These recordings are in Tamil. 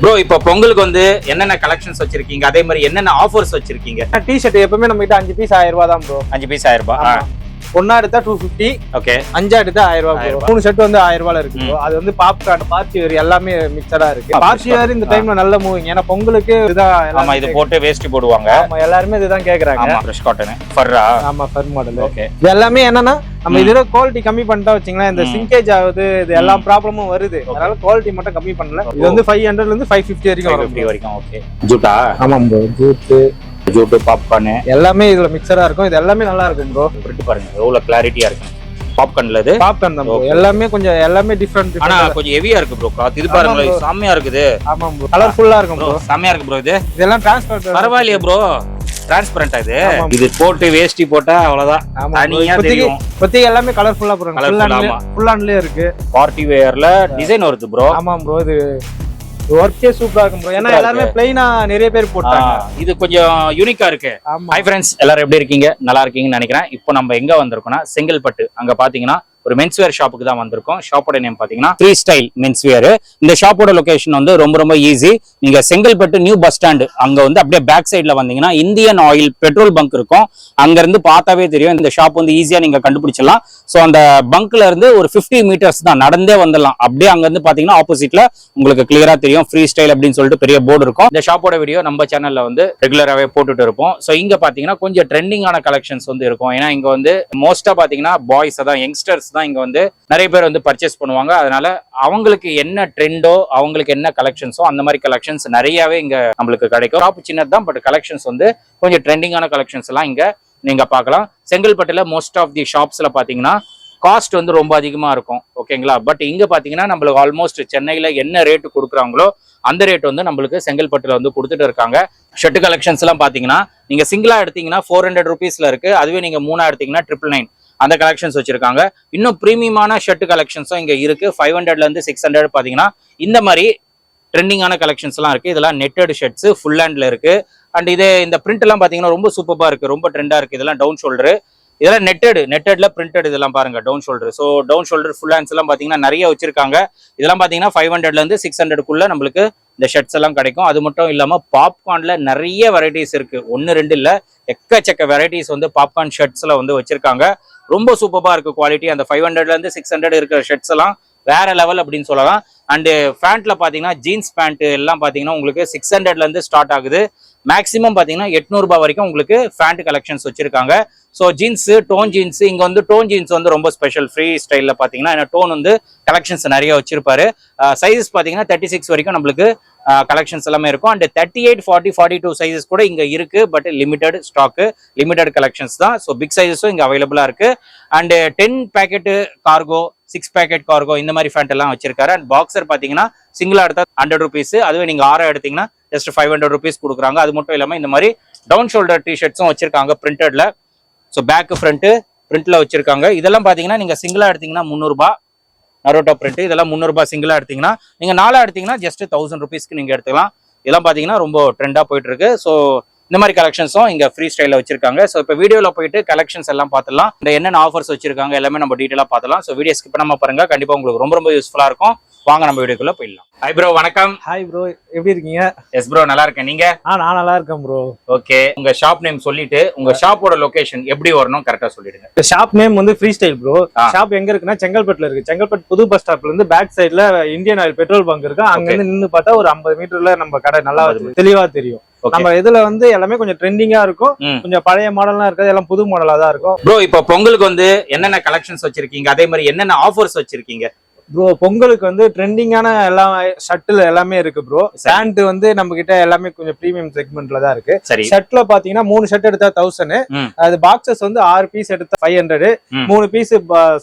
ப்ரோ இப்போ பொங்கலுக்கு வந்து என்னென்ன கலெக்ஷன்ஸ் வச்சிருக்கீங்க? அதே மாதிரி என்னென்ன ஆஃபர்ஸ் வச்சிருக்கீங்க? டிஷர்ட் எப்பவுமே நம்ம கிட்ட அஞ்சு பீஸ் ஆயிரம் ரூபாய் தான் ப்ரோ அஞ்சு பீஸ் ஆயிரம் ரூபாய். ஒன்னா எடுத்தா டூ ஃபிஃப்டி ஓகே அஞ்சா எடுத்தா ஆயிரம் ரூபாய். மூணு செட் வந்து ஆயிரம் ரூபாயில இருக்கு. அது வந்து பாப்கார்ன் பார்ட்டி வேர் எல்லாமே மிக்சடா இருக்கு. பார்ட்டி வேர் இந்த டைம்ல நல்ல மூவிங் ஏன்னா பொங்கலுக்கு இதுதான் ஆமா இது போட்டு வேஷ்டி போடுவாங்க. ஆமா எல்லாருமே இதுதான் கேக்குறாங்க. ஆமா ஃப்ரெஷ் காட்டன் ஃபர்ரா ஆமா ஃபர் மாடல் ஓகே இது எல்லாமே என்னன்னா நம்ம. இதுல குவாலிட்டி கம்மி பண்ணிட்டா வச்சுங்களேன் இந்த. சிங்கேஜ் ஆகுது இது எல்லா ப்ராப்ளமும் வருது. அதனால குவாலிட்டி மட்டும் கம்மி பண்ணல. இது வந்து ஃபைவ் ஹண்ட்ரட்ல இருந்து ஃபைவ் ஃபிஃப்டி வரைக்கும் வரைக்கும் ஓகே ஜூட்டா? ஆமா ஜூட்டு. ஜூட்டு பாப்கார்னு எல்லாமே இதுல மிக்சரா இருக்கும். இது எல்லாமே நல்லா இருக்கும் ப்ரோ பிரிண்ட் பாருங்க. எவ்வளவு கிளாரிட்டியா இருக்கு. பாப்கார்ன்ல இது? பாப்கார்ன் தான் ப்ரோ. எல்லாமே கொஞ்சம் எல்லாமே டிஃப்ரெண்ட் ஆனா கொஞ்சம் ஹெவியா இருக்கு ப்ரோ கிளாத் இது பாருங்க. செம்மையா இருக்குது. ஆமா ப்ரோ கலர்ஃபுல்லா இருக்கும் ப்ரோ ப்ரோ செம்மையா இருக்கு ப்ரோ இது. இதெல்லாம் டிரான்ஸ்பர் பரவாயில்லையே ப்ரோ டிரான்ஸ்பரண்டா இது. இது போட்டு வேஷ்டி போட்டா அவ்வளவுதான். தனியா தெரியும். இப்போதைக்கு எல்லாமே கலர்ஃபுல்லா போறாங்க Colourful, ஃபுல் ஹேண்ட்லயே இருக்கு. பார்ட்டி வேர்ல டிசைன் வருது ப்ரோ ஆமா ப்ரோ இது ஒர்க்கே சூப்பரா இருக்கும் ப்ரோ ஏன்னா எல்லாருமே பிளைனா நிறைய பேர் போட்டாங்க. இது கொஞ்சம் யூனிக்கா இருக்கு. ஹாய் ஃப்ரெண்ட்ஸ் எல்லாரும் எப்படி இருக்கீங்க? நல்லா இருக்கீங்கன்னு நினைக்கிறேன். இப்போ நம்ம எங்க வந்திருக்கோம்னா செங்கல்பட்டு. அங்க பாத்தீங்கன்னா ஒரு மென்ஸ்வேர் ஷாப்புக்கு தான் வந்திருக்கோம். ஷாப்போட நேம் பாத்தீங்கன்னா ஃப்ரீ ஸ்டைல் மென்ஸ்வேர் இந்த ஷாப்போட லொகேஷன் வந்து ரொம்ப ரொம்ப ஈஸி நீங்க செங்கல்பட்டு நியூ பஸ் ஸ்டாண்டு அங்க வந்து அப்படியே பேக் சைட்ல வந்தீங்கன்னா இந்தியன் ஆயில் பெட்ரோல் பங்க் இருக்கும். அங்க இருந்து பார்த்தாவே தெரியும். இந்த ஷாப் வந்து ஈஸியா நீங்க கண்டுபிடிச்சிடலாம். ஸோ அந்த பங்க்ல இருந்து ஒரு 50 மீட்டர்ஸ் தான் நடந்தே வந்துடலாம். அப்படியே அங்க இருந்து பாத்தீங்கன்னா ஆப்போசிட்ல உங்களுக்கு கிளியரா தெரியும். ஃப்ரீ ஸ்டைல் அப்படின்னு சொல்லிட்டு பெரிய போர்டு இருக்கும். இந்த ஷாப்போட வீடியோ நம்ம சேனல்ல வந்து ரெகுலராகவே போட்டுட்டு இருப்போம். ஸோ இங்க பாத்தீங்கன்னா கொஞ்சம் ட்ரெண்டிங்கான கலெக்ஷன்ஸ் வந்து இருக்கும். ஏன்னா இங்க வந்து மோஸ்டா பாத்தீங்கன்னா பாய்ஸ் அதான் யங்ஸ்டர்ஸ் தான் இங்கே வந்து நிறைய பேர் வந்து பர்ச்சேஸ் பண்ணுவாங்க. அதனால அவங்களுக்கு என்ன ட்ரெண்டோ அவங்களுக்கு என்ன கலெக்ஷன்ஸோ அந்த மாதிரி கலெக்ஷன்ஸ் நிறையாவே இங்கே நம்மளுக்கு கிடைக்கும். டாப் சின்னது தான் பட் கலெக்ஷன்ஸ் வந்து கொஞ்சம் ட்ரெண்டிங்கான கலெக்ஷன்ஸ் எல்லாம் இங்கே நீங்கள் பார்க்கலாம். செங்கல்பட்டில் மோஸ்ட் ஆஃப் தி ஷாப்ஸில் பார்த்தீங்கன்னா காஸ்ட் வந்து ரொம்ப அதிகமாக இருக்கும். ஓகேங்களா பட் இங்கே பார்த்தீங்கன்னா நம்மளுக்கு ஆல்மோஸ்ட் சென்னையில் என்ன ரேட்டு கொடுக்குறாங்களோ அந்த ரேட் வந்து நம்மளுக்கு செங்கல்பட்டில் வந்து கொடுத்துட்டு இருக்காங்க. ஷர்ட் கலெக்ஷன்ஸ்லாம் பார்த்தீங்கன்னா நீங்கள் சிங்கிளாக எடுத்தீங்கன்னா ஃபோர் ஹண்ட்ரட் ருபீஸ்ல இருக்குது அதுவே நீங்கள் மூணாக எடுத்தீங்கன்னா ட்ரிபிள் நைன் அந்த கலெக்ஷன்ஸ் வச்சிருக்காங்க. இன்னும் ப்ரீமியமான ஷர்ட் கலெக்ஷன்ஸும் இங்கே இருக்கு. ஃபைவ் ஹண்ட்ரட்ல இருந்து சிக்ஸ் ஹண்ட்ரட் பார்த்தீங்கன்னா இந்த மாதிரி ட்ரெண்டிங்கான கலெக்ஷன்ஸ்லாம் இருக்குது இதெல்லாம் நெட்டட் ஷர்ட்ஸ் ஃபுல் ஹேண்டில் இருக்குது அண்ட் இதே இந்த பிரிண்ட் எல்லாம் ரொம்ப சூப்பராக இருக்குது ரொம்ப ட்ரெண்டாக இருக்குது இதெல்லாம் டவுன் ஷோல்டரு இதெல்லாம் நெட்டட் நெட்டட்ல பிரிண்டட் இதெல்லாம் பாருங்க down shoulder so down shoulder full hands எல்லாம் பார்த்தீங்கன்னா நிறைய வச்சிருக்காங்க. இதெல்லாம் பார்த்தீங்கன்னா ஃபைவ் ஹண்ட்ரட்ல இருந்து சிக்ஸ் ஹண்ட்ரட்குள்ள நம்மளுக்கு இந்த ஷர்ட்ஸ் எல்லாம் கிடைக்கும். அது மட்டும் இல்லாமல் பாப்கார்னில் நிறைய வெரைட்டிஸ் இருக்குது ஒன்று ரெண்டு இல்லை. எக்கச்சக்க வெரைட்டிஸ் வந்து பாப்கார்ன் ஷர்ட்ஸில் வந்து வச்சுருக்காங்க. ரொம்ப சூப்பராக இருக்குது குவாலிட்டி அந்த ஃபைவ் ஹண்ட்ரட்லேருந்து சிக்ஸ் ஹண்ட்ரட் இருக்கிற ஷர்ட்ஸ் எல்லாம் வேற லெவல் அப்படின்னு சொல்லலாம். அண்டு பேண்ட்டில் பார்த்தீங்கன்னா ஜீன்ஸ் பேண்ட்டு எல்லாம் பார்த்தீங்கன்னா உங்களுக்கு சிக்ஸ் ஹண்ட்ரட்லேருந்து ஸ்டார்ட் ஆகுது. மேக்ஸிமம் பாத்தீங்கன்னா எட்நூறுபா வரைக்கும் உங்களுக்கு ஃபேண்ட் கலெக்ஷன்ஸ் வச்சிருக்காங்க. ஸோ ஜீன்ஸ் டோன் ஜீன்ஸ் இங்க வந்து டோன் ஜீன்ஸ் வந்து ரொம்ப ஸ்பெஷல் ஃப்ரீ ஸ்டைலில் பாத்தீங்கன்னா ஏன்னா டோன் வந்து கலெக்ஷன்ஸ் நிறைய வச்சிருப்பாரு. சைஸஸ் பாத்தீங்கன்னா தேர்ட்டி சிக்ஸ் வரைக்கும் நம்மளுக்கு கலெக்ஷன்ஸ் எல்லாமே இருக்கும். And thirty eight forty forty two sizes கூட இங்கே இருக்கு. But limited stock limited collections தான். ஸோ பிக் சைஸஸும் இங்கே அவைலபிளாக இருக்கு. And ten packet cargo six packet cargo இந்த மாதிரி ஃபேண்ட் எல்லாம் வச்சிருக்காரு. அண்ட் பாக்ஸர் பார்த்தீங்கன்னா சிங்கிளாக எடுத்தா ஹண்ட்ரட் ருபீஸ் அதுவே நீங்கள் ஆறாக எடுத்தீங்கன்னா ஜஸ்ட் ஃபைவ் ஹண்ட்ரட் ருபீஸ் கொடுக்குறாங்க. அது மட்டும் இல்லாமல் இந்த மாதிரி டவுன் ஷோல்டர் டிஷர்ட்ஸும் வச்சிருக்காங்க பிரிண்டட்ல ஸோ பேக்கு ஃப்ரண்ட்டு பிரிண்ட்ல வச்சிருக்காங்க. இதெல்லாம் பார்த்தீங்கன்னா நீங்கள் சிங்கிளாக எடுத்தீங்கன்னா முந்நூறுபா நரோட்டா பிரிண்ட் இதெல்லாம் முந்நூறுபா சிங்கிளாக எடுத்தீங்கன்னா நீங்கள் நாளாக எடுத்தீங்கன்னா ஜஸ்ட் தௌசண்ட் ருபீஸ்க்கு நீங்கள் எடுத்துக்கலாம். இதெல்லாம் பார்த்தீங்கன்னா ரொம்ப ட்ரெண்டாக போயிட்டு இருக்கு. ஸோ இந்த மாதிரி கலெக்ஷன்ஸும் இங்கே ஃப்ரீ ஸ்டைலில் வச்சிருக்காங்க. ஸோ இப்போ வீடியோவில் போயிட்டு கலெக்ஷன்ஸ் எல்லாம் பார்த்துலாம் இந்த என்னென்ன ஆஃபர்ஸ் வச்சிருக்காங்க எல்லாமே நம்ம டீட்டெயிலாக பார்த்துலாம் ஸோ வீடியோ ஸ்கிப் பண்ணாமல் பாருங்கள் கண்டிப்பாக உங்களுக்கு ரொம்ப ரொம்ப யூஸ்ஃபுல்லாக இருக்கும். வாங்க நம்ம வீடியோக்குள்ள போயிடலாம். ஹை ப்ரோ வணக்கம். ஹாய் ப்ரோ எப்படி இருக்கீங்க? எஸ் ப்ரோ நல்லா இருக்கேன். நீங்க? ஆ நான் நல்லா இருக்கேன் ப்ரோ ஓகே உங்க ஷாப் நேம் சொல்லிட்டு உங்க ஷாப்போட லொகேஷன் எப்படி வரணும் கரெக்டா சொல்லிடுங்க. ஷாப் நேம் வந்து ஃப்ரீ ஸ்டைல் ப்ரோ. ஷாப் எங்க இருக்குன்னா செங்கல்பட்டுல இருக்கு. செங்கல்பட்டு புது பஸ் ஸ்டாப்ல இருந்து பேக் சைடுல இந்தியன் ஆயில் பெட்ரோல் பங்க் இருக்கு. அங்க இருந்து நின்னு பார்த்தா ஒரு ஐம்பது மீட்டர்ல நம்ம கடை நல்லா தெளிவா தெரியும். நம்ம இதுல வந்து எல்லாமே கொஞ்சம் ட்ரெண்டிங்கா இருக்கும். கொஞ்சம் பழைய மாடல்லாம் இருக்காது. எல்லாம் புது மாடலா தான் இருக்கும். ப்ரோ இப்போ பொங்கலுக்கு வந்து என்னென்ன கலெக்ஷன்ஸ் வச்சிருக்கீங்க? அதே மாதிரி என்னென்ன ஆஃபர்ஸ் வச்சிருக்கீங்க? ப்ரோ பொங்கலுக்கு வந்து ட்ரெண்டிங்கான எல்லாம் ஷர்ட்ல எல்லாமே இருக்கு ப்ரோ பேண்ட் வந்து நம்ம கிட்ட எல்லாமே கொஞ்சம் ப்ரீமியம் செக்மெண்ட்ல தான் இருக்கு ஷர்ட்ல பாத்தீங்கன்னா மூணு ஷர்ட் எடுத்தா தௌசண்ட். அது பாக்ஸஸ் வந்து ஆறு பீஸ் எடுத்தா ஃபைவ் ஹண்ட்ரட். மூணு பீஸ்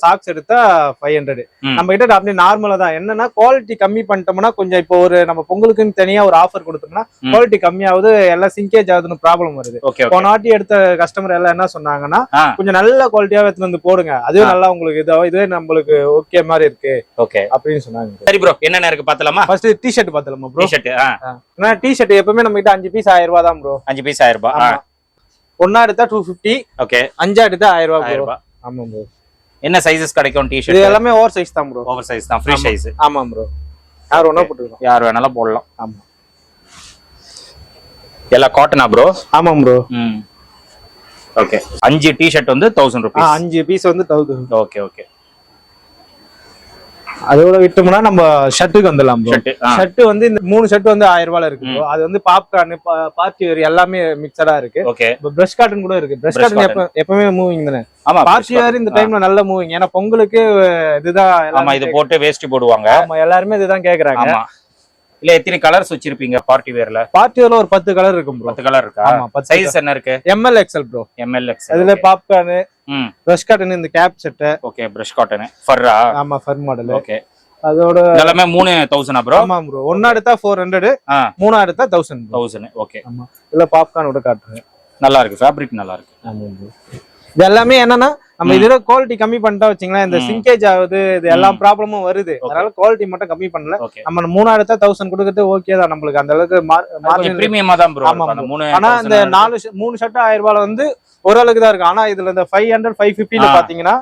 சாக்ஸ் எடுத்தா ஃபைவ் ஹண்ட்ரட். நம்ம கிட்ட அப்படியே நார்மலா தான் என்னன்னா குவாலிட்டி கம்மி பண்ணிட்டோம்னா கொஞ்சம் இப்போ ஒரு நம்ம பொங்கலுக்குன்னு தனியா ஒரு ஆஃபர் கொடுத்தோம்னா. குவாலிட்டி கம்மியாவது எல்லாம் சிங்கேஜ் ஆகுதுன்னு ப்ராப்ளம் வருது போன வாட்டி எடுத்த கஸ்டமர் எல்லாம் என்ன சொன்னாங்கன்னா. கொஞ்சம் நல்ல குவாலிட்டியாவே எடுத்துட்டு வந்து போடுங்க அதுவே. நல்லா உங்களுக்கு இதாவோ இதுவே நம்மளுக்கு ஓகே மாதிரி இருக்கு ஓகே அப்படின்னு சொன்னாங்க. சரி ப்ரோ என்னென்ன இருக்கு பார்த்தலாமா ஃபர்ஸ்ட் டிஷர்ட் பார்த்தலாமா ப்ரோ டிஷர்ட் ஏன்னா டிஷர்ட் எப்பவுமே நம்ம கிட்ட அஞ்சு பீஸ் ஆயிரம் ரூபாய் தான் ப்ரோ அஞ்சு பீஸ் ஆயிரம் ஆமா. ஒன்னா எடுத்தா டூ ஃபிஃப்டி ஓகே அஞ்சா எடுத்தா ஆயிரம் ரூபாய் ஆயிரம். ரூபாய் ஆமா ப்ரோ என்ன சைஸஸ் கிடைக்கும் இது டிஷர்ட் எல்லாமே ஓவர் சைஸ் தான் ப்ரோ ஓவர் சைஸ் தான் ஃப்ரீ ஆமா. சைஸ் ஆமா ப்ரோ யார் ஒன்றா போட்டுக்கலாம். யார் வேணாலும் போடலாம். ஆமா. எல்லாம் காட்டனா ப்ரோ ஆமாம் ப்ரோ ம். ஓகே அஞ்சு டிஷர்ட் வந்து தௌசண்ட் ருபீஸ் அஞ்சு பீஸ் வந்து தௌசண்ட் ஓகே ஓகே அதோட விட்டோம்னா நம்ம ஷர்ட்டுக்கு வந்துடலாம் ஷர்ட் வந்து இந்த மூணு ஷர்ட் வந்து ஆயிரம் ரூபாயில இருக்கு. அது வந்து பாப்கார்ன் பார்ட்டி வேர் எல்லாமே மிக்சடா இருக்கு. பிரஷ் காட்டன் கூட இருக்கு. பிரஷ் காட்டன் எப்ப எப்பவுமே மூவிங் தானே? ஆமா பார்ட்டி வேர் இந்த டைம்ல நல்ல மூவிங் ஏன்னா பொங்கலுக்கு இதுதான் ஆமா இது போட்டு வேஷ்டி போடுவாங்க. ஆமா எல்லாருமே இதுதான் கேக்குறாங்க. இல்ல எத்தனை கலர்ஸ் வச்சிருப்பீங்க பார்ட்டி வேர்ல பார்ட்டி வேர்ல ஒரு பத்து கலர் இருக்கும் பத்து கலர் இருக்கா? ஆமா சைஸ் என்ன இருக்கு? M L XL bro MLX அதுல பாப்கார்ன் பிரஷ் காட்டன் இந்த cap set okay fresh cotton ஃபர்ரா ஆமா ஃபர் மாடல் ஓகே அதோட எல்லாமே மூணு தௌசண்ட் ப்ரோ ஆமா ப்ரோ ஒன்னா எடுத்தா ஃபோர் ஹண்ட்ரட் மூணா எடுத்தா தௌசண்ட் தௌசண்ட் ஓகே ஆமா. இல்ல பாப்கார்ன் விட காட்டுறேன். நல்லா இருக்கு ஃபேப்ரிக் நல்லா இருக்கு. இது எல்லாமே என்னன்னா நம்ம இதுல குவாலிட்டி கம்மி பண்ணிட்டா வச்சுங்களேன் இந்த. சிங்கேஜ் ஆகுது இது எல்லா ப்ராப்ளமும் வருது. அதனால குவாலிட்டி மட்டும் கம்மி பண்ணல. நம்ம மூணா எடுத்தா தௌசண்ட் கொடுக்கறது ஓகே தான் நம்மளுக்கு. அந்த அளவுக்கு பிரீமியமா தான் ஆமா ஆனா இந்த நாலு மூணு ஷர்ட் ஆயிரம் ரூபாயில வந்து ஓரளவுக்கு தான் இருக்கு. ஆனா இதுல இந்த ஃபைவ் ஹண்ட்ரட் ஃபைவ் பிப்டில. பாத்தீங்கன்னா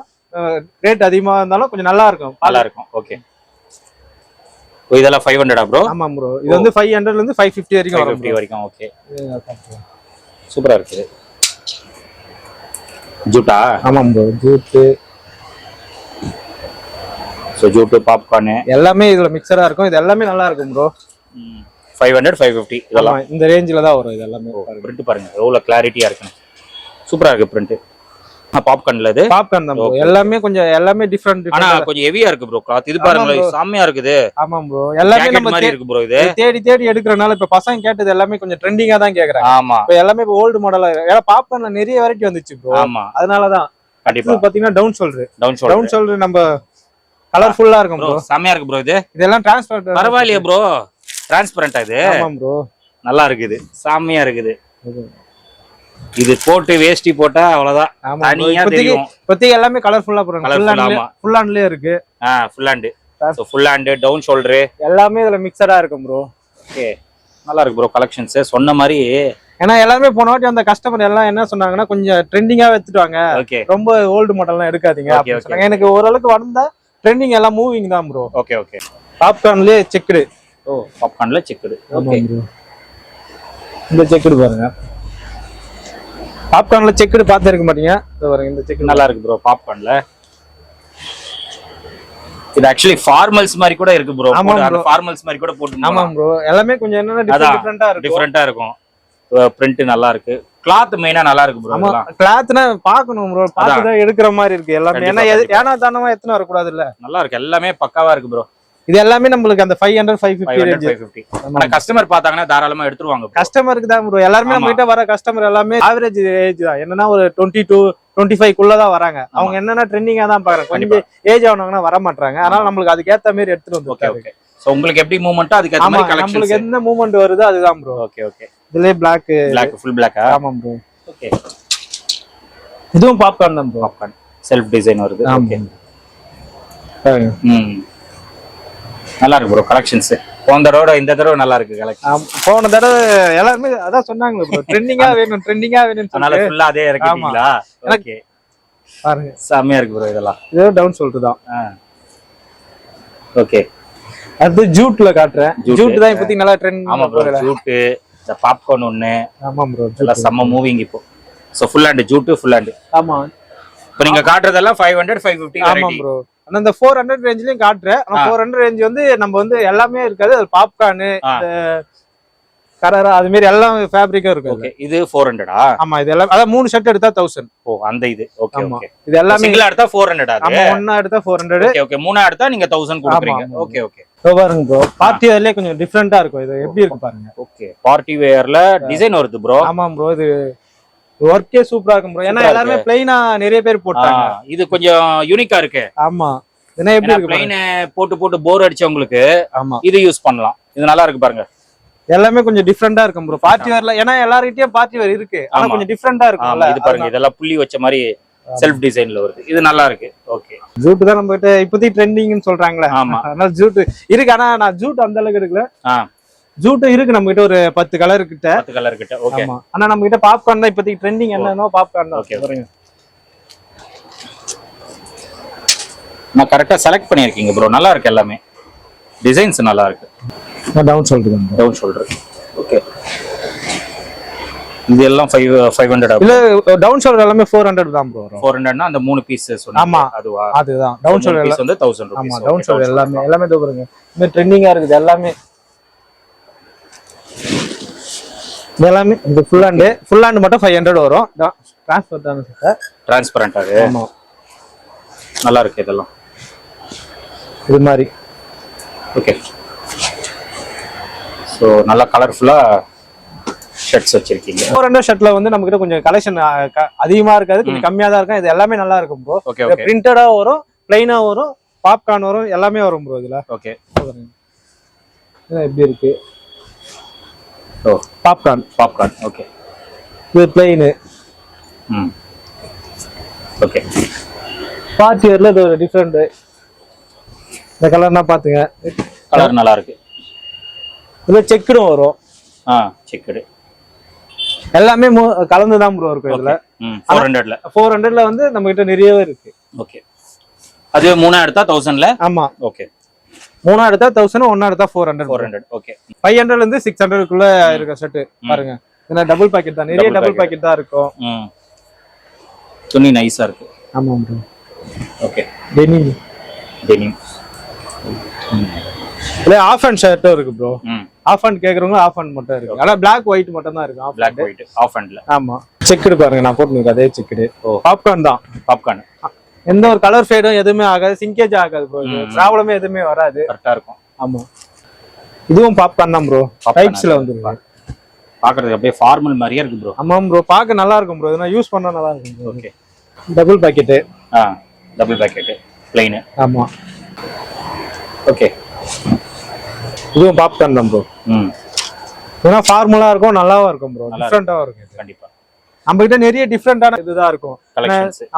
ரேட் அதிகமா இருந்தாலும் கொஞ்சம் நல்லா இருக்கும். நல்லா இருக்கும். ஓகே இதெல்லாம் ஃபைவ் ஹண்ட்ரடா ப்ரோ ஆமா ப்ரோ இது வந்து ஃபைவ் ஹண்ட்ரட்ல இருந்து ஃபைவ் பிப்டி வரைக்கும் ஃபிஃப்டி வரைக்கும் ஓகே. சூப்பரா இருக்குது ஜூட்டா? ஆமா bro jute. So jute popcorn எல்லாமே இதுல மிக்சரா இருக்கும். இது எல்லாமே நல்லா இருக்கும் bro five hundred five fifty இதெல்லாம். இந்த ரேஞ்சில தான் வரும் இது எல்லாமே. பிரிண்ட் பாருங்க. எவ்வளோ கிளாரிட்டியா இருக்குன்னு. சூப்பரா இருக்கு பிரிண்ட் பாப்கார்ன்ல இது. பாப்கார்ன் தான் ப்ரோ எல்லாமே கொஞ்சம் எல்லாமே டிஃப்ரெண்ட் ஆனா கொஞ்சம் ஹெவியா இருக்கு ப்ரோ கிளாத் இது பாருங்க. செம்மையா இருக்குது. ஆமா ப்ரோ எல்லாமே நம்ம மாதிரி இருக்கு ப்ரோ இது. தேடி தேடி எடுக்கிறனால இப்ப பசங்க கேட்டது எல்லாமே கொஞ்சம் ட்ரெண்டிங்கா தான் கேக்குறாங்க. ஆமா. இப்ப எல்லாமே இப்போ ஓல்டு மாடலா ஏன்னா பாப்கார்ன்ல நிறைய வெரைட்டி வந்துச்சு ப்ரோ ஆமா. அதனாலதான். கண்டிப்பா. இது பாத்தீங்கன்னா down shoulder down down shoulder shoulder நம்ம கலர்ஃபுல்லா இருக்கும் ப்ரோ ப்ரோ செம்மையா இருக்கு ப்ரோ இது. இதெல்லாம் டிரான்ஸ்பர் பரவாயில்லையே ப்ரோ டிரான்ஸ்பரண்டா இது. ஆமா ப்ரோ நல்லா இருக்குது. செம்மையா இருக்குது. இது போட்டு வேஷ்டி போட்டா அவ்வளவுதான். தனியா தெரியும். இப்போதைக்கு எல்லாமே கலர்ஃபுல்லா போறாங்க ஃபுல் ஹேண்ட்லயே இருக்கு. ஆ full hand so full hand down shoulder எல்லாமே இதுல மிக்சடா இருக்கும் ப்ரோ ஓகே நல்லா இருக்கு ப்ரோ கலெக்ஷன்ஸ் சொன்ன மாதிரி ஏன்னா எல்லாருமே போன வாட்டி அந்த கஸ்டமர் எல்லாம் என்ன சொன்னாங்கன்னா கொஞ்சம் ட்ரெண்டிங்கா ஓகே ரொம்ப ஓல்டு மாடல்லாம் எடுக்காதீங்க. சொன்னாங்க. எனக்கு ஓரளவுக்கு வந்தா ட்ரெண்டிங் எல்லாம் மூவிங் தான் ப்ரோ ஓகே ஓகே பாப்கார்ன்லயே செக்குடு ஓ பாப்கார்ன்ல செக்குடு ஓகே இந்த செக்குடு பாருங்க. பாப்கார்ன்ல செக்குடு பார்த்து இருக்க மாட்டீங்க. இந்த செக்குடு நல்லா இருக்கு ப்ரோ பாப்கார்ன்ல. இது ஆக்சுவலி ஃபார்மல்ஸ் மாதிரி கூட இருக்கு ப்ரோ ஆமா. ஃபார்மல்ஸ் மாதிரி கூட போட்டு ஆமா ப்ரோ எல்லாமே கொஞ்சம் என்னன்னா. டிஃப்ரெண்டா இருக்கும். டிஃப்ரெண்டா இருக்கும். பிரிண்ட் நல்லா இருக்கு. கிளாத் மெயினா நல்லா இருக்கு ப்ரோ ஆமா கிளாத்னா பாக்கணும் ப்ரோ பார்த்து தான் எடுக்கிற மாதிரி இருக்கு எல்லாமே. ஏன்னா. ஏனா தானமா எத்தனை வரக்கூடாது இல்ல நல்லா இருக்கு எல்லாமே பக்காவா இருக்கு ப்ரோ இது எல்லாமே நம்மளுக்கு அந்த five hundred five fifty fifty customer பார்த்தாங்கன்னா தாராளமா எடுத்துருவாங்க. கஸ்டமருக்கு தான் ப்ரோ எல்லாருமே நம்ம. கிட்ட வர கஸ்டமர் எல்லாமே ஆவரேஜ் ஏஜ் தான். என்னன்னா ஒரு டுவெண்ட்டி டூ டுவெண்ட்டி ஃபைவ் குள்ள தான் வராங்க அவங்க என்னன்னா ட்ரெண்டிங்கா தான் பாக்குறாங்க கொஞ்சம் ஏஜ் ஆனவங்கன்னா வர மாட்டாங்க அதனால நம்மளுக்கு அதுக்கு ஏத்த மாதிரி எடுத்துட்டு வந்து ஓகே சோ உங்களுக்கு எப்படி மூவ்மெண்ட்டோ அதுக்கு ஆமா மாதிரி நம்மளுக்கு எந்த மூவ்மெண்ட் வருதோ அதுதான் ப்ரோ ஓகே ஓகே இதுலயே பிளாக் பிளாக் ஃபுல் பிளாக்கா ஆமா ப்ரோ ஓகே இதுவும் பாப்கார்ன் தான் ப்ரோ பாப்கார்ன் செல்ஃப் டிசைன் வருது ஓகே ம். நல்லா இருக்கு ப்ரோ கலெக்ஷன்ஸ் போன தடவை இந்த தடவை நல்லா இருக்கு கலெக்ஷன் போன தடவை எல்லாருமே அதான் சொன்னாங்க ப்ரோ ட்ரெண்டிங்கா வேணும் ட்ரெண்டிங்கா வேணும்னு அதனால ஃபுல்லா அதே இறக்கிட்டீங்களா? ஓகே பாருங்க. செம்மையா இருக்கு ப்ரோ இதெல்லாம். இது டவுன் சொல்லிட்டு தான். ஓகே அது ஜூட்ல காட்டுறேன். ஜூட் தான் இப்போதைக்கு நல்லா ட்ரெண்ட் ஆமா ப்ரோ ஜூட்டு இந்த பாப்கார்ன் ஒண்ணு. ஆமா ப்ரோ எல்லாம் செம்ம மூவிங் இப்போ. சோ ஃபுல் ஹேண்ட் ஜூட்டு ஃபுல் ஹேண்ட் ஆமா. இப்போ நீங்க காட்டுறதெல்லாம் ஃபைவ் ஹண்ட்ரட் ஃபைவ் ஃபிஃப்டி ஆமா ப்ரோ ஆனா இந்த ஃபோர் ஹண்ட்ரட் ரேஞ்ச்லயும் காட்டுறேன். ஃபோர் ஹண்ட்ரட் ரேஞ்ச் வந்து நம்ம வந்து எல்லாமே இருக்காது. அது பாப்கார்னு கரரா அது மாதிரி எல்லாம் ஃபேப்ரிக்கும் இருக்கும் ஓகே இது ஃபோர் ஹண்ட்ரடா ஆமா இது எல்லாம் அதான் மூணு ஷர்ட் எடுத்தா தௌசண்ட் ஓ அந்த இது. Okay okay. இது எல்லாமே சிங்கிளா எடுத்தா ஃபோர் ஹண்ட்ரட் அது? ஆமா ஒன்னா எடுத்தா ஃபோர் ஹண்ட்ரட் ஓகே ஓகே. மூணா எடுத்தா நீங்க தௌசண்ட் கொடுக்குறீங்க. Okay okay. பாருங்க ப்ரோ பார்ட்டி வேர்லயே கொஞ்சம் டிஃப்ரெண்டா இருக்கும். இது எப்படி இருக்கு பாருங்க. ஓகே பார்ட்டி வேர்ல டிசைன் வருது ப்ரோ ஆமா ப்ரோ இது ஒர்க்கே சூப்பரா இருக்கும் ப்ரோ ஏன்னா எல்லாருமே பிளைனா நிறைய பேர் போட்டாங்க. இது கொஞ்சம் யூனிக்கா இருக்கு. ஆமா. என்ன எப்படி இருக்கு. பிளைன் போட்டு போட்டு போர் அடிச்சவங்களுக்கு ஆமா. இது யூஸ் பண்ணலாம். இது நல்லா இருக்கு பாருங்க. எல்லாமே கொஞ்சம் டிஃப்ரெண்டா இருக்கும் ப்ரோ பார்ட்டி வேர்ல ஏன்னா எல்லார்கிட்டயும் பார்ட்டி வேர் இருக்கு. ஆனா. கொஞ்சம் டிஃப்ரெண்டா ஆமா இருக்கும்ல இது பாருங்க இதெல்லாம் புள்ளி வச்ச மாதிரி செல்ஃப் டிசைன்ல வருது. இது நல்லா இருக்கு. ஓகே ஜூட் தான் நம்ம கிட்ட இப்போதைக்கு ட்ரெண்டிங்னு சொல்றாங்களே. ஆமா. அதனால ஜூட் இருக்கு ஆனா நான் ஜூட் அந்த அளவுக்கு எடுக்கல. ஆ ஜூட் இருக்கு நம்ம கிட்ட ஒரு பத்து கலர் கிட்ட. பத்து கலர் கிட்ட ஓகே ஆமா. ஆனா நம்ம கிட்ட பாப்கார்ன் தான் இப்போதைக்கு ட்ரெண்டிங் என்னன்னா பாப்கார்ன் தான். பாருங்க நான் கரெக்டா செலக்ட் பண்ணிருக்கீங்க ப்ரோ நல்லா இருக்கு எல்லாமே. டிசைன்ஸ் நல்லா இருக்கு. டவுன் சொல்றேன் டவுன் ஷோல்டர் ஓகே இது எல்லாம் ஃபைவ் ஃபைவ் ஹண்ட்ரட் இல்ல டவுன் ஷோல்டர் எல்லாமே ஃபோர் ஹண்ட்ரட் தான் ப்ரோ ஃபோர் ஹண்ட்ரட்னா அந்த மூணு பீஸ் சொன்னீங்க. ஆமா. அதுவா? அதுதான். டவுன் ஷோல்டர் பீஸ் வந்து தௌசண்ட் ஆமா டவுன் ஷோல்டர் எல்லாமே எல்லாமே இதோ பாருங்க இந்த ட்ரெண்டிங்கா இருக்குது எல்லாமே இது எல்லாமே இந்த ஃபுல் ஹேண்டு ஃபுல் ஹேண்டு மட்டும் ஃபைவ் ஹண்ட்ரட் வரும். ட்ரான்ஸ்ஃபர் தானே சார் டிரான்ஸ்பரண்ட் அது ஆமா. நல்லா இருக்கு இதெல்லாம். இது மாதிரி. ஓகே ஸோ நல்லா கலர்ஃபுல்லா ஷர்ட்ஸ் வச்சிருக்கீங்க. ஃபோர் ஹண்ட்ரட் ஷர்ட்ல வந்து நம்ம கிட்ட கொஞ்சம் கலெக்ஷன் அதிகமா இருக்காது கொஞ்சம் கம்மியா தான் இருக்கும். இது எல்லாமே நல்லா இருக்கும் ப்ரோ ஓகே ஓகே பிரிண்டடா வரும் பிளைனா வரும் பாப்கார்ன் வரும் எல்லாமே வரும் ப்ரோ இதுல. ஓகே இது எப்படி இருக்கு? ஓ பாப்கார்ன் பாப்கார்ன் ஓகே இது பிளைனு ம். ஓகே பார்ட்டி இயர்ல இது ஒரு டிஃப்ரெண்ட் இந்த கலர்னா பாத்துங்க. கலர் நல்லா இருக்கு இதுல செக்குடும் வரும். ஆ செக்குடு எல்லாமே மு- கலந்துதான் ப்ரோ இருக்கும் இதுல. ஃபோர் ஹண்ட்ரட்ல ஃபோர் ஹண்ட்ரட்ல வந்து நம்ம கிட்ட நிறையவே இருக்கு. ஓகே அது மூணா எடுத்தா தௌசண்ட்ல ஆமா. ஓகே மூணா எடுத்தா தௌசண்ட் ஒன்னா எடுத்தா four hundred four hundred okay five ஹண்ட்ரட்ல இருந்து சிக்ஸ் ஹண்ட்ரட்குள்ள இருக்க ஷர்ட் பாருங்க. ஏன்னா டபுள் பாக்கெட் தான். நிறைய டபுள் பாக்கெட் தான் இருக்கும். ம். துணி நைஸா இருக்கு. ஆமா ப்ரோ ஓகே டெனிம் டெனிம் இல்ல ஆஃப் அண்ட் ஷர்ட்டும் இருக்கு ப்ரோ ஆஃப் அண்ட் கேக்குறவங்க ஆஃப் அண்ட் மட்டும் இருக்கு. ஆனா பிளாக் ஒயிட் மட்டும் தான் இருக்கு பிளாக் ஒயிட் ஆஃப் ஹேண்ட்ல ஆமா. செக்குடு பாருங்க நான் போட்டுருக்கேன் அதே செக்குடு ஓ. பாப்கார்ன் தான். பாப்கார்ன் எந்த ஒரு கலர் ஃபேடும் எதுவுமே ஆகாது சிங்கேஜ் ஆகாது ப்ரோ ப்ராப்ளமே எதுவுமே வராது. கரெக்டா இருக்கும். ஆமா. இதுவும் பாப்கார்ன் தான் ப்ரோ டைப்ஸ்ல. வந்துருக்கு பாக்குறதுக்கு அப்படியே ஃபார்மல் மாதிரியே இருக்கு ப்ரோ ஆமா ப்ரோ பார்க்க நல்லா இருக்கும் ப்ரோ இதெல்லாம் யூஸ் பண்ணா நல்லா இருக்கும் ப்ரோ ஓகே டபுள் பாக்கெட்டு ஆ டபுள் பேக்கெட் பிளைனு ஆமா. ஓகே இதுவும் பாப்கார்ன் தான் ப்ரோ ம். ஏன்னா ஃபார்முலா இருக்கும் நல்லாவும் இருக்கும் ப்ரோ நல்லா டிஃப்ரெண்டாவும் இருக்கும் இது. கண்டிப்பா. நம்ம கிட்ட நிறைய டிஃப்ரெண்டான இதுதான் இருக்கும்.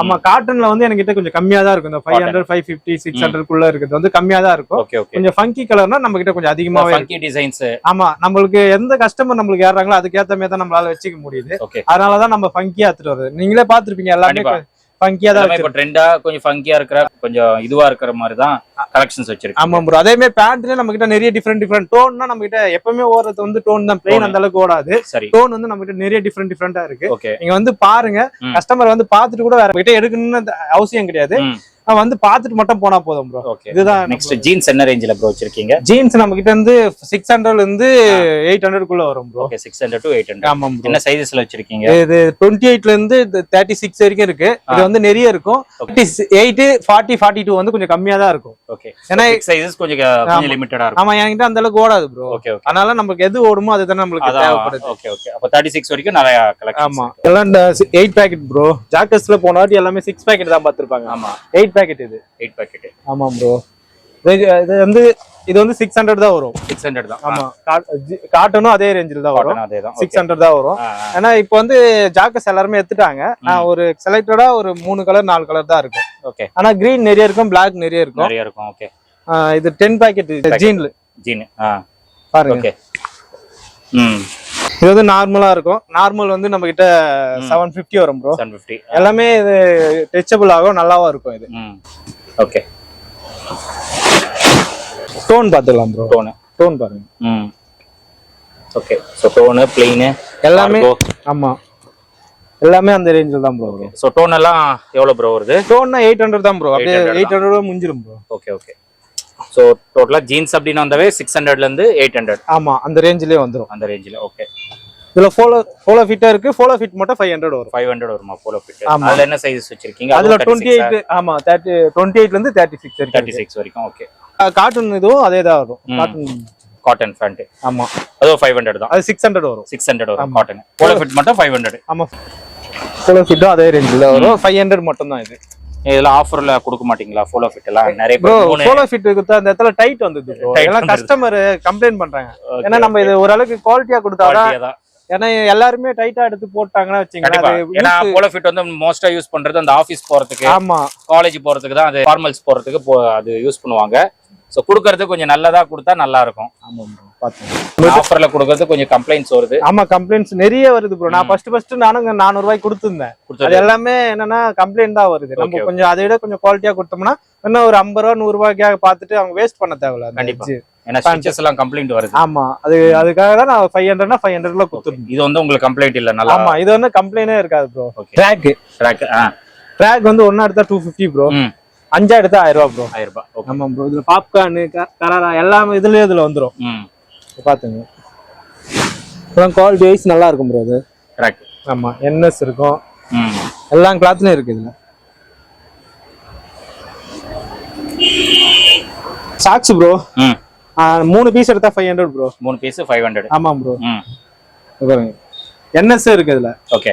ஆமா காட்டன்ல வந்து எனக்கு கொஞ்சம் கம்மியா தான் இருக்கும். இந்த five hundred five fifty six hundred குள்ள இருக்கிறது வந்து கம்மியா தான் இருக்கும். கொஞ்சம் ஃபங்கி கலர்னா நம்ம கிட்ட கொஞ்சம் அதிகமாவே டிசைன்ஸ் ஆமா நம்மளுக்கு எந்த கஸ்டமர் நம்மளுக்கு ஏறாங்களோ அதுக்கேத்த மாதிரி தான் நம்மளால வச்சுக்க முடியுது. அதனாலதான் நம்ம ஃபங்கியா எடுத்துட்டு வருது நீங்களே பாத்துருப்பீங்க எல்லாமே. ஃபங்கியா தான் இப்போ ட்ரெண்டா கொஞ்சம் ஃபங்கியா இருக்கிற கொஞ்சம் இதுவா இருக்கிற மாதிரி தான் கலெக்ஷன்ஸ் வச்சிருக்கு ஆமா ப்ரோ அதே மாதிரி பேண்ட்லயே நம்ம கிட்ட நிறைய டிஃப்ரெண்ட் டிஃப்ரெண்ட் டோன்னா நம்ம கிட்ட எப்பவுமே ஓடுறது வந்து டோன் தான். பிளெயின். அந்த அளவுக்கு ஓடாது. சரி. டோன் வந்து நம்ம கிட்ட நிறைய டிஃப்ரெண்ட் டிஃப்ரெண்டா இருக்கு. ஓகே நீங்க வந்து பாருங்க. கஸ்டமர் வந்து பாத்துட்டு கூட வேற கிட்ட எடுக்கணும்னு அவசியம் கிடையாது. வந்து பாத்துட்டு மட்டும் போனா போதும் ப்ரோ ஓகே இதுதான் நெக்ஸ்ட் ஜீன்ஸ் என்ன ரேஞ்சில ப்ரோ வச்சிருக்கீங்க? ஜீன்ஸ் நம்ம கிட்ட இருந்து சிக்ஸ் ஹண்ட்ரட்ல இருந்து எயிட் ஹண்ட்ரட் குள்ள வரும் bro okay six hundred to eight hundred ஆமா ப்ரோ என்ன சைஸஸ்ல வச்சிருக்கீங்க? இது டுவெண்ட்டி எயிட்ல இருந்து தேர்ட்டி சிக்ஸ் வரைக்கும் இருக்கு. இது வந்து நிறைய இருக்கும். எயிட் ஃபார்ட்டி ஃபார்ட்டி டூ வந்து கொஞ்சம் கம்மியா தான் இருக்கும். ஓகே ஏன்னா சைஸஸ் கொஞ்சம் லிமிட்டடா இருக்கும். ஆமா என்கிட்ட அந்த அளவுக்கு ஓடாது ப்ரோ ஓகே ஓகே அதனால நமக்கு எது ஓடுமோ அதுதானே நம்மளுக்கு தேவைப்படுது. ஓகே ஓகே அப்ப தேர்ட்டி சிக்ஸ் வரைக்கும் நிறைய கலெக்ஷன் ஆமா. எல்லாம் எயிட் பேக்கெட் ப்ரோ ஜாக்கெட்ஸ்ல போன வாட்டி எல்லாமே சிக்ஸ் பேக்கெட் தான் பார்த்திருப்பாங்க. ஆமா. எயிட் பேக்கெட் இது. எயிட் பாக்கெட் ஆமா ப்ரோ இது வந்து இது வந்து சிக்ஸ் ஹண்ட்ரட் தான் வரும். சிக்ஸ் ஹண்ட்ரட் தான். ஆமா. காட்டனும் அதே ரேஞ்சில் தான் வரும். அதே தான். சிக்ஸ் ஹண்ட்ரட் தான் வரும். ஏன்னா இப்போ வந்து ஜாக்கெட்ஸ் எல்லாருமே எடுத்துட்டாங்க. நான் ஒரு செலக்டடா ஒரு மூணு கலர் நாலு கலர் தான் இருக்கும். ஓகே ஆனா கிரீன் நிறைய இருக்கும் பிளாக் நிறைய இருக்கும். நிறைய இருக்கும். ஓகே இது டென் பேக்கெட் ஜீன்ல ஜீன் ஆ. பாருங்க. ஓகே ம். இது வந்து நார்மலா இருக்கும். நார்மல் வந்து நம்ம கிட்ட செவன் பிப்டி வரும் ப்ரோ செவன் ஃபிஃப்டி எல்லாமே இது டச்சபிள் ஆகும் நல்லாவும் இருக்கும் இது. ஓகே. டோன் பார்த்துக்கலாம் ப்ரோ டோனு டோன் பாருங்க. ம். ஓகே. ஸோ டோனு பிளெயினு எல்லாமே ஆமா. எல்லாமே அந்த ரேஞ்சில் தான் ப்ரோ வரும் ஸோ டோன் எல்லாம் எவ்வளோ ப்ரோ வருது? டோன்னா எயிட் ஹண்ட்ரட் தான் ப்ரோ அப்படியே 800 எயிட் ஹண்ட்ரட் முடிஞ்சிரும் ப்ரோ ஓகே ஓகே ஸோ டோட்டலாக ஜீன்ஸ் அப்படின்னு வந்தவே சிக்ஸ் ஹண்ட்ரட்லேருந்து எயிட் ஹண்ட்ரட் ஆமா அந்த ரேஞ்சிலே வந்துரும். அந்த ரேஞ்சில் ஓகே இதுல ஃபோலோ ஃபோலோ ஃபிட்டா இருக்கு. ஃபோலோ ஃபிட் மட்டும் ஃபைவ் ஹண்ட்ரட் வரும். ஃபைவ் ஹண்ட்ரட் வருமா போலோ ஃபிட் ஆமா. அதில் என்ன சைஸஸ் வச்சிருக்கீங்க? அதுல டுவெண்ட்டி எயிட் ஆமா தேர்ட்டி டுவெண்ட்டி எயிட்ல இருந்து தேர்ட்டி சிக்ஸ் தேர்ட்டி வரைக்கும் சிக்ஸ் வரைக்கும் ஓகே காட்டன் இதுவும் அதே தான் வரும். காட்டன் காட்டன் ஃபேண்ட் ஆமா. அதுவும் ஃபைவ் ஹண்ட்ரட் தான். அது சிக்ஸ் ஹண்ட்ரட் வரும். சிக்ஸ் ஹண்ட்ரட் வரும் காட்டன் போலோ ஃபிட் மட்டும் ஃபைவ் ஹண்ட்ரட் ஆமா. ஃபோலோ ஃபிட்டும் அதே ரேஞ்சில் வரும். ஃபைவ் ஹண்ட்ரட் மட்டும் தான் இது. இதெல்லாம் ஆஃபர்ல கொடுக்க மாட்டீங்களா? போலோ ஃபிட் எல்லாம்? நிறைய ப்ரோ ஃபோலோ ஃபிட் கொடுத்தா அந்த இடத்துல டைட் வந்தது எல்லாம். கஸ்டமர் கம்ப்ளைண்ட் பண்றாங்க. ஏன்னா நம்ம இது ஓரளவுக்கு குவாலிட்டியா கொடுத்தாதான் ஏன்னா எல்லாருமே டைட்டா எடுத்து போட்டாங்கன்னா அது போலோ ஃபிட் வந்து மோஸ்டா யூஸ் பண்றது அந்த ஆஃபீஸ் போறதுக்கு ஆமா. காலேஜ் போறதுக்கு தான் அது ஃபார்மல்ஸ் போறதுக்கு அது யூஸ் பண்ணுவாங்க. ஸோ கொடுக்கறது கொஞ்சம் நல்லதா கொடுத்தா நல்லா இருக்கும் ஆஃபர்ல கொடுக்கறது கொஞ்சம் கம்ப்ளைண்ட்ஸ் வருது. ஆமா கம்ப்ளைண்ட்ஸ் நிறைய வருது ப்ரோ நான். ஃபர்ஸ்ட் ஃபர்ஸ்ட் நானும் நானூறு ரூபாய்க்கு கொடுத்துருந்தேன். அது எல்லாமே என்னன்னா கம்ப்ளைண்ட் தான் வருது. நம்ம. கொஞ்சம் அதை விட கொஞ்சம் குவாலிட்டியா கொடுத்தோம்னா இன்னும் ஒரு ஐம்பது ரூபா நூறு ரூபாய்க்காக பார்த்துட்டு அவங்க வேஸ்ட் பண்ண தேவையில்ல. கண்டிப்பா. edge. ஏன்னா ஸ்டிச்சஸ் எல்லாம் கம்ப்ளைண்ட் வருது. ஆமா. அது அதுக்காக தான் நான் ஃபைவ் ஹண்ட்ரட்னா ஃபைவ் ஹண்ட்ரட்ல கொடுத்துருந்தேன். இது வந்து உங்களுக்கு கம்ப்ளைண்ட் இல்ல நல்லா ஆமா இது வந்து கம்ப்ளைண்டே இருக்காது ப்ரோ ட்ராக் ட்ராக் ட்ராக் வந்து ஒன்னா எடுத்தா டூ ஃபிஃப்டி ப்ரோ அஞ்சா எடுத்தா ஆயிரம் ரூபா ப்ரோ ஆயிரம் ரூபாய். ஆமா ப்ரோ இதுல பாப்கார்னு கராரா எல்லாமே இதுலயும் இதுல வந்துரும். ம். பாத்துங்க. அப்புறம் குவாலிட்டி வைஸ் நல்லா இருக்கும் ப்ரோ இது ட்ராக் ஆமா என்எஸ் இருக்கும் எல்லா கிளாத்லயும் இருக்கு இதுல. சாக்ஸ் ப்ரோ மூணு பீஸ் எடுத்தா ஃபைவ் ஹண்ட்ரட் ப்ரோ மூணு பீஸ் ஃபைவ் ஹண்ட்ரட் ஆமா ப்ரோ பாருங்க. என்எஸ் இருக்கு இதுல. ஓகே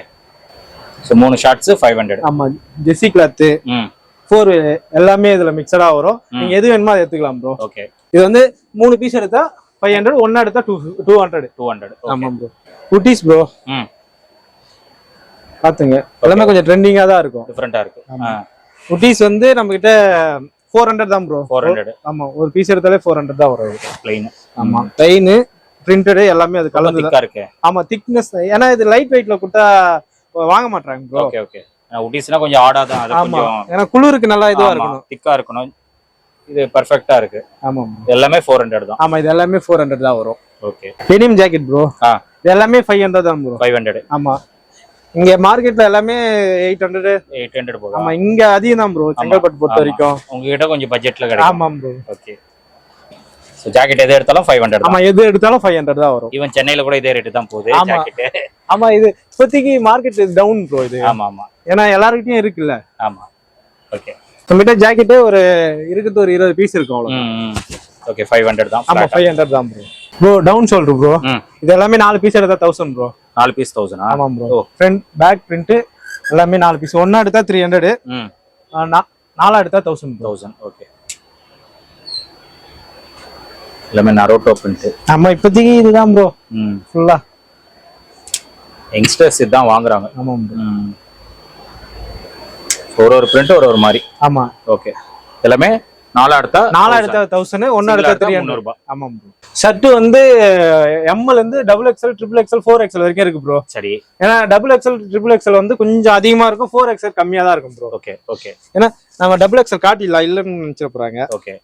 ஸோ மூணு ஷார்ட்ஸ் ஃபைவ் ஹண்ட்ரட் ஆமா ஜெர்சி கிளாத் ம். ஃபோர் எல்லாமே இதுல மிக்சடா வரும். நீங்க எது வேணுமோ அதை எடுத்துக்கலாம் ப்ரோ ஓகே இது வந்து மூணு பீஸ் எடுத்தா ஃபைவ் ஹண்ட்ரட் ஒன்னா எடுத்தா two two hundred two hundred ஆமா ப்ரோ குட்டீஸ் ப்ரோ பாத்துங்க. எல்லாமே கொஞ்சம் ட்ரெண்டிங்கா தான் இருக்கும். டிஃப்ரெண்டா இருக்கு. ஆ. குட்டீஸ் வந்து நம்ம கிட்ட ஃபோர் ஹண்ட்ரட் தான் ப்ரோ ஃபோர் ஹண்ட்ரட் ஆமா ஒரு பீஸ் எடுத்தாலே ஃபோர் ஹண்ட்ரட் தான் வரும். பிளைன் ஆமா. ட்ரெயின் பிரிண்டடு எல்லாமே அது கலந்து தான். இருக்கு. ஆமா திக்னஸ் ஏன்னா இது லைட் வெயிட்ல கொடுத்தா வாங்க மாட்டாங்க ப்ரோ ஓகே ஓகே உட்டிஸ்னா கொஞ்சம் ஆடா தான். அது ஆமா. கொஞ்சம் ஏன்னா குளிருக்கு நல்லா இதுவா இருக்கணும். திக்கா இருக்கணும். இது பெர்ஃபெக்ட்டா இருக்கு. ஆமா எல்லாமே ஃபோர் ஹண்ட்ரட் தான். ஆமா இது எல்லாமே ஃபோர் ஹண்ட்ரட் தான் வரும். ஓகே டெனிம் ஜாக்கெட் ப்ரோ ஆ. இது எல்லாமே ஃபைவ் ஹண்ட்ரட் தான் ப்ரோ ஃபைவ் ஹண்ட்ரட் ஆமா. இங்க மார்க்கெட்ல எல்லாமே எயிட் ஹண்ட்ரட் எயிட் ஹண்ட்ரட் போகும். ஆமா இங்க அதிகம் தான் ப்ரோ செங்கல்பட்டு பொறுத்த. வரைக்கும். உங்ககிட்ட கொஞ்சம் பட்ஜெட்ல கிடைக்கும். ஆமா ப்ரோ ஓகே ஜாக்கெட் எது எடுத்தாலும் ஃபைவ் ஹண்ட்ரட் ஆமா எது எடுத்தாலும் ஃபைவ் ஹண்ட்ரட் தான் வரும். ஈவன் சென்னையில கூட இதே ரேட்டு தான் போகுது. ஜாக்கெட் ஆமா இது இப்போதைக்கு மார்க்கெட் டவுன் ப்ரோ இது. ஆமா ஆமா. ஏன்னா எல்லாருக்கிட்டையும் இருக்குல்ல. ஆமா. ஓகே நம்மகிட்ட ஜாக்கெட்டே ஒரு இருக்குது ஒரு இருபது பீஸ் இருக்கும் ம் ஓகே ஃபைவ் ஹண்ட்ரட் தான். ஆமா. ஃபைவ் ஹண்ட்ரட் தான் bro bro down shoulder bro இது எல்லாமே நாலு பீஸ் எடுத்தா தௌசண்ட் ப்ரோ நாலு பீஸ் தௌசண்டா ஆமா ப்ரோ ஃப்ரண்ட் பேக் பிரிண்ட் எல்லாமே நாலு பீஸ் ஒன்னா எடுத்தா த்ரீ ஹண்ட்ரட் நாலா எடுத்தா தௌசண்ட் தௌசண்ட் ஓகே எல்லாமே நரோட்டோ பிரிண்ட் ஆமா இப்போதைக்கு இதுதான் ப்ரோ ஃபுல்லா யங்ஸ்டர்ஸ் இதுதான் வாங்குறாங்க. ஆமா ப்ரோ ம். ஒரு ஒரு பிரிண்ட் ஒரு ஒரு மாதிரி ஆமா. ஓகே எல்லாமே நாலா எடுத்தா நாலா எடுத்தா தௌசண்ட் ஒன்னா எடுத்தா த்ரீ ஹண்ட்ரட் முந்நூறுபா. ஆமா ப்ரோ ஷர்ட் வந்து எம்எல் இருந்து double XL triple XL four XL வரைக்கும் இருக்கு ப்ரோ சரி. ஏன்னா டபுள் எக்ஸ்எல் ட்ரிபிள் எக்ஸ்எல் வந்து கொஞ்சம் அதிகமா இருக்கும் ஃபோர் எக்ஸ்எல் கம்மியா தான் இருக்கும் ப்ரோ ஓகே ஓகே ஏன்னா நம்ம டபுள் எக்ஸ்எல் காட்டிடலாம் இல்லைன்னு நினைச்சிட போறாங்க. ஓகே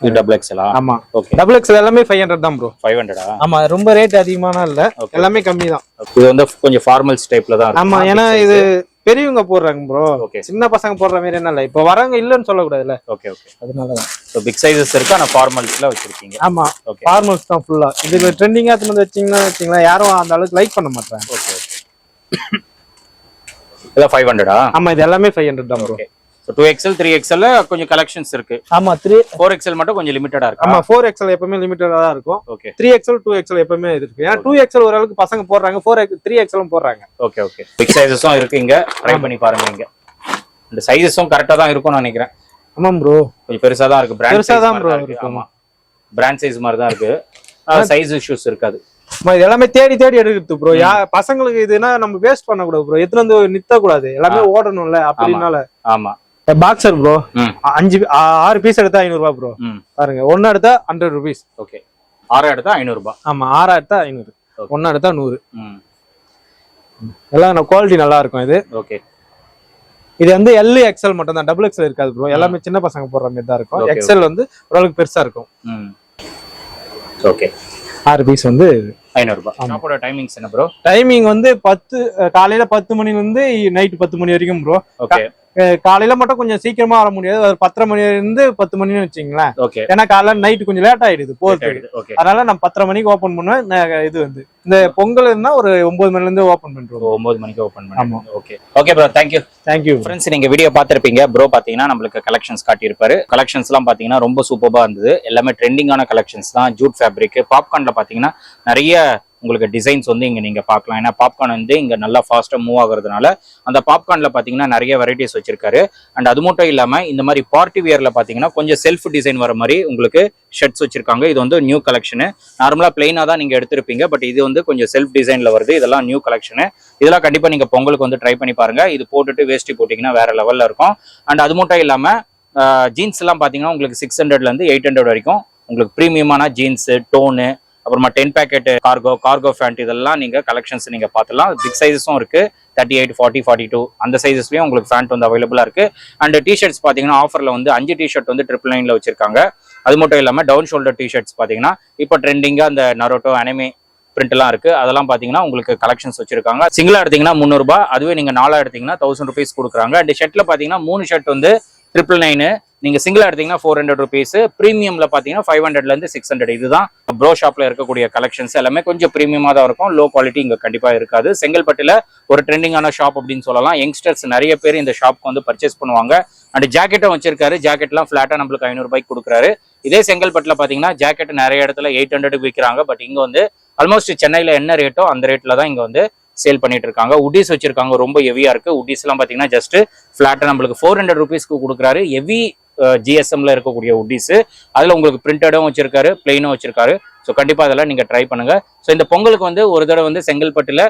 இது டபுள் எக்ஸலா ஆமா. ஓகே டபுள் எக்ஸ்எல் எல்லாமே ஃபைவ் ஹண்ட்ரட் தான் ப்ரோ ஃபைவ் ஹண்ட்ரடா ஆமா ரொம்ப ரேட் அதிகமான இல்ல. எல்லாமே கம்மி தான். இது வந்து கொஞ்சம் ஃபார்மல்ஸ் டைப்ல தான். ஆமா ஏன்னா இது பெரியவங்க போடுறாங்க ப்ரோ ஓகே சின்ன பசங்க போடுற மாதிரி என்ன இல்ல. இப்ப வரவங்க இல்லன்னு சொல்லக்கூடாதுல்ல. ஓகே ஓகே அதனாலதான் ஸோ பிக் சைஸஸ் இருக்கு? ஆனா ஃபார்மல்ஸ்ல வச்சிருக்கீங்க. ஆமா. ஓகே ஃபார்மல்ஸ் தான் ஃபுல்லா இதுல ட்ரெண்டிங்கா எடுத்துட்டு வந்து வச்சீங்கன்னா வச்சீங்களா யாரும் அந்த அளவுக்கு லைக் பண்ண மாட்டாங்க ஓகே இதெல்லாம் ஃபைவ் ஹண்ட்ரடா ஆமா இது எல்லாமே ஃபைவ் ஹண்ட்ரட் தான் okay so two XL three XL கொஞ்சம் கலெக்ஷன்ஸ் இருக்கு. ஆமா த்ரீ ஃபோர் எக்ஸ்எல் மட்டும் கொஞ்சம் லிமிட்டடா இருக்கா? ஆமா ஃபோர் எக்ஸ்எல் எப்பவுமே லிமிட்டடா தான் இருக்கும். Okay three XL two XL எப்பவுமே இது இருக்கு. ஏன்னா டூ எக்ஸ்எல் ஓரளவுக்கு பசங்க போடுறாங்க. ஃபோர் எக்ஸ் த்ரீ எக்ஸ்எலும் போடுறாங்க. ஓகே ஓகே பிக் சைஸஸும் இருக்கு இங்க. ட்ரை பண்ணி பாருங்க இங்க. இந்த சைஸஸும் கரெக்டா தான் இருக்கும்னு நினைக்கிறேன். ஆமா ப்ரோ கொஞ்சம் பெருசா தான் இருக்கு. பிராண்ட் பெருசா தான் இருக்கு. ஆமா. பிராண்ட் சைஸ் மாதிரி தான் இருக்கு. சைஸ் இஷ்யூஸ் இருக்காது. இது எல்லாமே தேடி தேடி எடுக்கிறது ப்ரோ யா பசங்களுக்கு இதுனா நம்ம வேஸ்ட் பண்ணக்கூடாது ப்ரோ எத்தனை வந்து நித்த கூடாது எல்லாமே ஓடணும்ல அப்படின்னால. ஆமா. பாக்ஸர் ப்ரோ அஞ்சு ஆறு பீஸ் எடுத்தா ஐநூறு ரூபாய் ப்ரோ பாருங்க ஒன்னு எடுத்தா ஹண்ட்ரட் ருபீஸ் ஓகே ஆறு எடுத்தா ஐநூறு ரூபாய் ஆமா ஆறா எடுத்தா ஐநூறு. ஒன்னா எடுத்தா நூறு. எல்லாம் குவாலிட்டி நல்லா இருக்கும் இது. ஓகே இது வந்து எல் எக்ஸ்எல் மட்டும் தான் டபுள் எக்ஸ்எல் இருக்காது ப்ரோ எல்லாமே சின்ன பசங்க போடுற மாதிரி தான் இருக்கும். எக்ஸ்எல் வந்து ஓரளவுக்கு பெருசா இருக்கும். ஓகே ஆறு பீஸ் வந்து ஐநூறு ரூபாய் ஷாப்போட டைமிங்ஸ் என்ன ப்ரோ டைமிங் வந்து பத்து காலையில பத்து மணில இருந்து நைட் பத்து மணி வரைக்கும் ப்ரோ ஓகே காலையில மட்டும் கொஞ்சம் சீக்கிரமா வர முடியாது. ஒரு பத்தரை மணில இருந்து பத்து மணின்னு வச்சுங்களேன் ஓகே ஏன்னா காலைல நைட் கொஞ்சம் லேட் ஆயிடுது ஓகே அதனால நான் பத்தரை மணிக்கு ஓபன் பண்ணுவேன். இது வந்து இந்த பொங்கல் இருந்தா ஒரு ஒன்பது மணில இருந்து ஓபன் பண்றோம் ஒன்பது மணிக்கு ஓப்பன் ஆமா. பண்ணி okay okay bro thank you thank you friends நீங்க வீடியோ பார்த்திருப்பீங்க. ப்ரோ பாத்தீங்கன்னா நம்மளுக்கு கலெக்ஷன்ஸ் காட்டியிருப்பாரு. கலெக்ஷன்ஸ் எல்லாம் பாத்தீங்கன்னா ரொம்ப சூப்பரா இருந்தது. எல்லாமே ட்ரெண்டிங்கான கலெக்ஷன்ஸ் தான். ஜூட் ஃபேப்ரிக் பாப்கார்ன்ல பாத்தீங்கன்னா நிறைய உங்களுக்கு டிசைன்ஸ் வந்து இங்கே நீங்கள் பார்க்கலாம். ஏன்னா பாப்கார்ன் வந்து இங்கே நல்லா ஃபாஸ்ட்டாக மூவ் ஆகுறதுனால அந்த பாப்கார்னில் பார்த்தீங்கன்னா நிறைய வெரைட்டிஸ் வச்சிருக்காரு. அண்ட் அது மட்டும் இல்லாமல் இந்த மாதிரி பார்ட்டி வியரில் பார்த்தீங்கன்னா கொஞ்சம் செல்ஃப் டிசைன் வர மாதிரி உங்களுக்கு ஷர்ட்ஸ் வச்சிருக்காங்க. இது வந்து நியூ கலெக்ஷனு நார்மலாக பிளெயினாக தான் நீங்கள் எடுத்திருப்பீங்க. பட் இது வந்து கொஞ்சம் செல்ஃப் டிசைனில் வருது. இதெல்லாம் நியூ கலெக்ஷனு இதெல்லாம் கண்டிப்பாக நீங்கள் பொங்கலுக்கு வந்து ட்ரை பண்ணி பாருங்கள் இது போட்டுட்டு வேஷ்டி போட்டிங்கன்னா வேறு லெவலில் இருக்கும். அண்ட் அது மட்டும் இல்லாமல் ஜீன்ஸ் எல்லாம் பார்த்தீங்கன்னா உங்களுக்கு சிக்ஸ் ஹண்ட்ரட்லேருந்து எயிட் ஹண்ட்ரட் வரைக்கும் உங்களுக்கு ப்ரீமியமான ஜீன்ஸு டோனு அப்புறமா ten pocket cargo cargo pant இதெல்லாம் நீங்கள் கலெக்ஷன்ஸ் நீங்கள் பார்த்துலாம் பிக் சைஸஸும் இருக்குது thirty eight forty forty two அந்த சைஸஸ்லயும் உங்களுக்கு ஃபேண்ட் வந்து அவைலபிளாக இருக்குது அண்ட் டிஷர்ட்ஸ் பார்த்தீங்கன்னா ஆஃபரில் வந்து அஞ்சு டிஷர்ட் வந்து ட்ரிபிள் நைனில் வச்சிருக்காங்க. அது மட்டும் இல்லாமல் டவுன் ஷோல்டர் டிஷர்ட்ஸ் பார்த்தீங்கன்னா இப்போ ட்ரெண்டிங்காக அந்த நரோட்டோ அனிமே பிரிண்ட்லாம் இருக்கு. அதெல்லாம் பார்த்தீங்கன்னா உங்களுக்கு கலெக்ஷன்ஸ் வச்சிருக்காங்க. சிங்கிளா எடுத்தீங்கன்னா முந்நூறுபா அதுவே நீங்க நாலா எடுத்தீங்கன்னா தௌசண்ட் ருபீஸ் கொடுக்குறாங்க. அண்ட் ஷர்ட்ல பார்த்தீங்கன்னா மூணு ஷர்ட் வந்து ட்ரிபிள் நைனு நீங்கள் சிங்கிளாக எடுத்தீங்கன்னா ஃபோர் ஹண்ட்ரட் ருபீஸ் ப்ரீமியமில் பார்த்தீங்கன்னா ஃபைவ் ஹண்ட்ரட்லேருந்து சிக்ஸ் ஹண்ட்ரட் இதுதான் ப்ரோ ஷாப்பில் இருக்கக்கூடிய கலெக்ஷன்ஸ் எல்லாமே கொஞ்சம் ப்ரீமியமாக தான் இருக்கும். லோ குவாலிட்டி இங்கே கண்டிப்பாக இருக்காது. செங்கல்பட்டில் ஒரு ட்ரெண்டிங்கான ஷாப் அப்படின்னு சொல்லலாம். யங்ஸ்டர்ஸ் நிறைய பேர் இந்த ஷாப்க்கு வந்து பர்ச்சேஸ் பண்ணுவாங்க. அண்ட் ஜாக்கெட்டும் வச்சிருக்காரு. ஜாக்கெட்லாம் ஃப்ளாட்டாக நம்மளுக்கு ஐநூறுபாய்க்கு கொடுக்குறாரு. இதே செங்கல்பட்டில் பார்த்தீங்கன்னா ஜாக்கெட் நிறைய இடத்துல எயிட் ஹண்ட்ரட் விற்கிறாங்க பட் இங்கே வந்து ஆல்மோஸ்ட் சென்னையில் என்ன ரேட்டோ அந்த ரேட்டில் தான் இங்கே வந்து சேல் பண்ணிட்டு இருக்காங்க உட்டிஸ் வச்சிருக்காங்க. ரொம்ப ஹெவியா இருக்கு. உட்டிஸ் எல்லாம் பாத்தீங்கன்னா ஜஸ்ட் ஃபிளாட்டா நம்மளுக்கு ஃபோர் ஹண்ட்ரட் ருபீஸ்க்கு கொடுக்குறாரு. ஹெவி ஜிஎஸ்எம்ல இருக்கக்கூடிய உட்டிஸ். அதுல உங்களுக்கு பிரிண்டடும் வச்சிருக்காரு பிளெயினும் வச்சிருக்காரு. ஸோ கண்டிப்பா அதெல்லாம் நீங்க ட்ரை பண்ணுங்க. ஸோ இந்த பொங்கலுக்கு வந்து ஒரு தடவை வந்து செங்கல்பட்டுல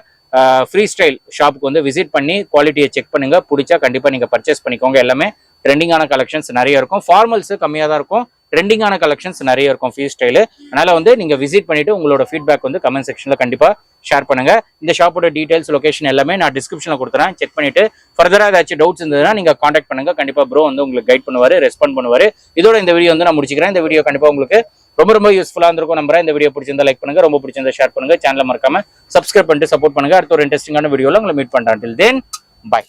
ஃப்ரீ ஸ்டைல் ஷாப்புக்கு வந்து விசிட் பண்ணி குவாலிட்டியை செக் பண்ணுங்க. பிடிச்சா கண்டிப்பா நீங்க பர்ச்சேஸ் பண்ணிக்கோங்க. எல்லாமே ட்ரெண்டிங்கான கலெக்ஷன்ஸ் நிறைய இருக்கும். ஃபார்மல்ஸ் கம்மியாக தான் இருக்கும். ட்ரெண்டிங்கான கலெக்ஷன்ஸ் நிறைய இருக்கும் ஃபீஸ் ஸ்டைலு அதனால் வந்து நீங்கள் விசிட் பண்ணிவிட்டு உங்களோட ஃபீட்பேக் வந்து கமெண்ட் செக்ஷனில் கண்டிப்பாக ஷேர் பண்ணுங்கள் இந்த ஷாப்போட டீட்டெயில்ஸ் லொகேஷன் எல்லாமே நான் டிஸ்கிரிப்ஷனில் கொடுத்துறேன். செக் பண்ணிவிட்டு ஃபர்தரா ஏதாச்சும் டவுட்ஸ் இருந்ததுன்னா நீங்கள் காண்டாக்ட் பண்ணுங்கள் கண்டிப்பாக ப்ரோ வந்து உங்களுக்கு கைட் பண்ணுவார் ரெஸ்பாண்ட் பண்ணுவார். இதோட இந்த வீடியோ வந்து நான் முடிச்சுக்கிறேன். இந்த வீடியோ கண்டிப்பாக உங்களுக்கு ரொம்ப ரொம்ப யூஸ்ஃபுல்லாக இருந்திருக்கும். நம்புறேன். இந்த வீடியோ பிடிச்சிருந்தா லைக் பண்ணுங்க. ரொம்ப பிடிச்சிருந்தா ஷேர் பண்ணுங்க. சேனலை மறக்காம சப்ஸ்கிரைப் பண்ணிட்டு சப்போர்ட் பண்ணுங்க. அடுத்த ஒரு இன்ட்ரெஸ்டிங்கான வீடியோவில் உங்களை மீட் பண்ணுறேன் டில் தென் பை